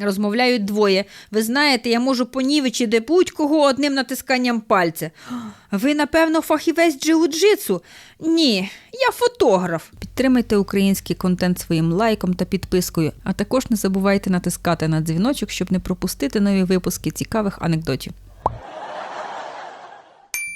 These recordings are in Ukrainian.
Розмовляють двоє. Ви знаєте, я можу понівечити будь-кого одним натисканням пальця. Ви, напевно, фахівець джиу-джитсу? Ні, я фотограф. Підтримайте український контент своїм лайком та підпискою, а також не забувайте натискати на дзвіночок, щоб не пропустити нові випуски цікавих анекдотів.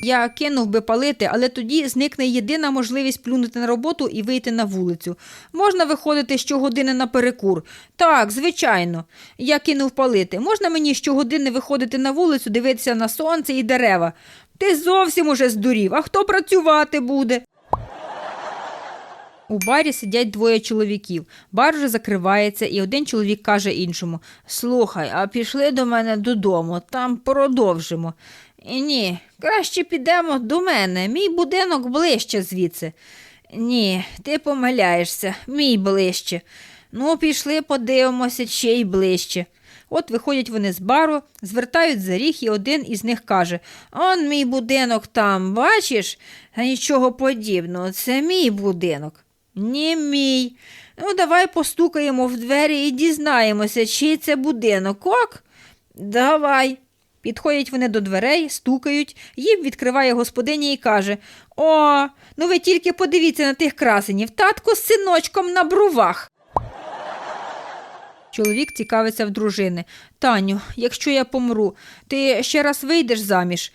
Я кинув би палити, але тоді зникне єдина можливість плюнути на роботу і вийти на вулицю. Можна виходити щогодини на перекур. Так, звичайно. Я кинув палити. Можна мені щогодини виходити на вулицю, дивитися на сонце і дерева. Ти зовсім уже здурів. А хто працювати буде? У барі сидять двоє чоловіків. Бар вже закривається, і один чоловік каже іншому: Слухай, а пішли до мене додому, там продовжимо. «І Ні, краще підемо до мене. Мій будинок ближче звідси. Ні, ти помиляєшся, мій ближче. Ну, пішли, подивимося, чий ближче. От виходять вони з бару, звертають за ріг, і один із них каже: Он мій будинок там, бачиш? Нічого подібного, це мій будинок. Ні, мій. Ну, давай постукаємо в двері і дізнаємося, чий це будинок, ок? Давай. Підходять вони до дверей, стукають, їм відкриває господиня і каже: О, ну ви тільки подивіться на тих красенів, татко з синочком на брувах. Чоловік цікавиться в дружини. Таню, якщо я помру, ти ще раз вийдеш заміж?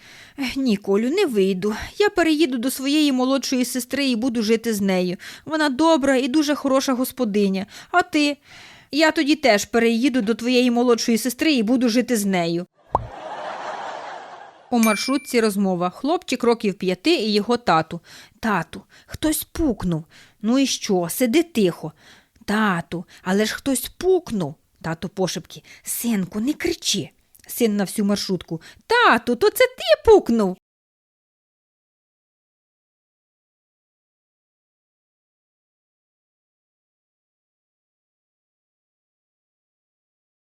Ні, Колю, не вийду. Я переїду до своєї молодшої сестри і буду жити з нею. Вона добра і дуже хороша господиня. А ти? Я тоді теж переїду до твоєї молодшої сестри і буду жити з нею. У маршрутці розмова. Хлопчик років п'яти і його тату. Тату, хтось пукнув. Ну і що? Сиди тихо. Тату, але ж хтось пукнув. Тату пошепки. Синку, не кричи. Син на всю маршрутку. Тату, то це ти пукнув.